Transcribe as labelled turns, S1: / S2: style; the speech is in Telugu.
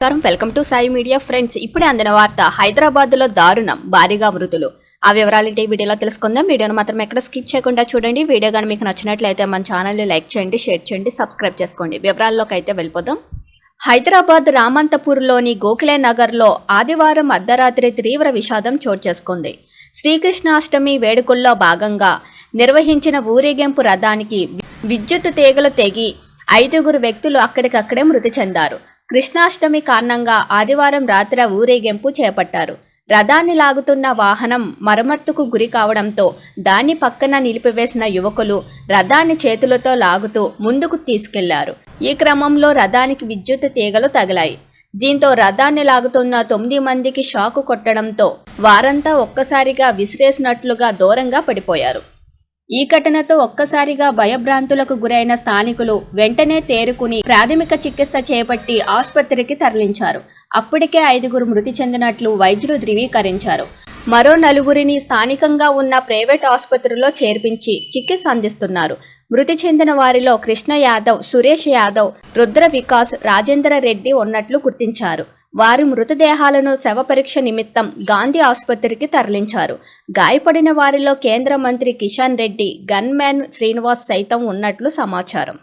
S1: నమస్కారం. Welcome to Sai media friends. ఇప్పుడే అందిన వార్త హైదరాబాద్లో దారుణం భారీగా మృతులు. ఆ వివరాలేంటి ఈ వీడియోలో తెలుసుకుందాం. వీడియోను మాత్రం ఎక్కడ స్కిప్ చేయకుండా చూడండి. వీడియో కానీ మీకు నచ్చినట్లయితే మన ఛానల్ని లైక్ చేయండి షేర్ చేయండి సబ్స్క్రైబ్ చేసుకోండి. వివరాల్లోకి అయితే వెళ్ళిపోదాం. హైదరాబాద్ రామంతపూర్లోని గోఖలే నగర్లో ఆదివారం అర్ధరాత్రి తీవ్ర విషాదం చోటు చేసుకుంది. శ్రీకృష్ణాష్టమి వేడుకల్లో భాగంగా నిర్వహించిన ఊరేగింపు రథానికి విద్యుత్ తీగలు తెగి ఐదుగురు వ్యక్తులు అక్కడికక్కడే మృతి చెందారు. కృష్ణాష్టమి కారణంగా ఆదివారం రాత్రి ఊరేగింపు చేపట్టారు. రథాన్ని లాగుతున్న వాహనం మరమ్మత్తుకు గురి కావడంతో దాన్ని పక్కన నిలిపివేసిన యువకులు రథాన్ని చేతులతో లాగుతూ ముందుకు తీసుకెళ్ళారు. ఈ క్రమంలో రథానికి విద్యుత్ తీగలు తగిలాయి. దీంతో రథాన్ని లాగుతున్న తొమ్మిది మందికి షాకు కొట్టడంతో వారంతా ఒక్కసారిగా విసిరేసినట్లుగా దూరంగా పడిపోయారు. ఈ ఘటనతో ఒక్కసారిగా భయభ్రాంతులకు గురైన స్థానికులు వెంటనే తేరుకుని ప్రాథమిక చికిత్స చేపట్టి ఆసుపత్రికి తరలించారు. అప్పటికే ఐదుగురు మృతి చెందినట్లు వైద్యులు ధృవీకరించారు. మరో నలుగురిని స్థానికంగా ఉన్న ప్రైవేట్ ఆసుపత్రిలో చేర్పించి చికిత్స అందిస్తున్నారు. మృతి చెందిన వారిలో కృష్ణ యాదవ్ సురేష్ యాదవ్ రుద్ర వికాస్ రాజేంద్ర రెడ్డి ఉన్నట్లు గుర్తించారు. వారి మృతదేహాలను శవ పరీక్ష నిమిత్తం గాంధీ ఆసుపత్రికి తరలించారు. గాయపడిన వారిలో కేంద్ర మంత్రి కిషన్ రెడ్డి గన్మ్యాన్ శ్రీనివాస్ సైతం ఉన్నట్లు సమాచారం.